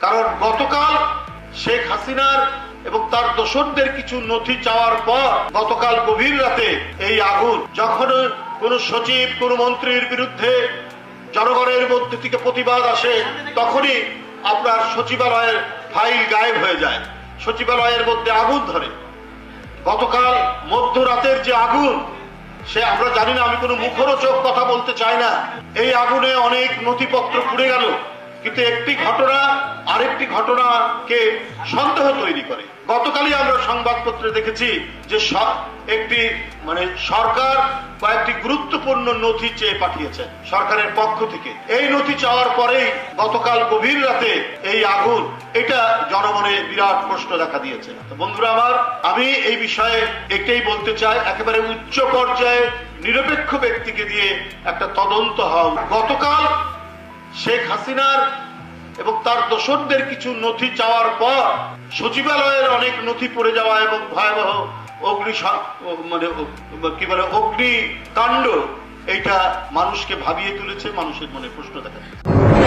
কারণ গতকাল শেখ হাসিনার এবং তার দোসরদের কিছু নথি চাওয়ার পর গতকাল গভীর রাতে এই আগুন, যখন কোন সচিব, কোন মন্ত্রীর বিরুদ্ধে জনগণের মধ্যে থেকে প্রতিবাদ আসে, তখনই আপনার সচিবালয়ের ফাইল গায়েব হয়ে যায়। সচিবালয়ের মধ্যে আগুন ধরে। গতকাল মধ্যরাতের যে আগুন, সে আমরা জানি না, আমি কোনো মুখরোচক কথা বলতে চাই না। এই আগুনে অনেক নথিপত্র পুড়ে গেল। কিন্তু একটি ঘটনা আরেকটি ঘটনাকে সন্দেহ তৈরি করে। গতকালই আমরা সংবাদপত্রে দেখেছি যে একটি মানে সরকার কয়েকটি গুরুত্বপূর্ণ নথি চেয়ে পাঠিয়েছে সরকারের পক্ষ থেকে। এই নথি চাওয়ার পরেই গতকাল গভীর রাতে এই আগুন, এটা জনমনে বিরাট প্রশ্ন দেখা দিয়েছে। বন্ধুরা আমার, আমি এই বিষয়ে এটাই বলতে চাই, একেবারে উচ্চ পর্যায়ে নিরপেক্ষ ব্যক্তিকে দিয়ে একটা তদন্ত হওয়া গতকাল শেখ হাসিনার এবং তার দোসরদের কিছু নথি চাওয়ার পর সচিবালয়ের অনেক নথি পড়ে যাওয়া এবং ভয়াবহ অগ্নি মানে কি বলে অগ্নি কাণ্ড এইটা মানুষকে ভাবিয়ে তুলেছে, মানুষের মনে প্রশ্ন দেখা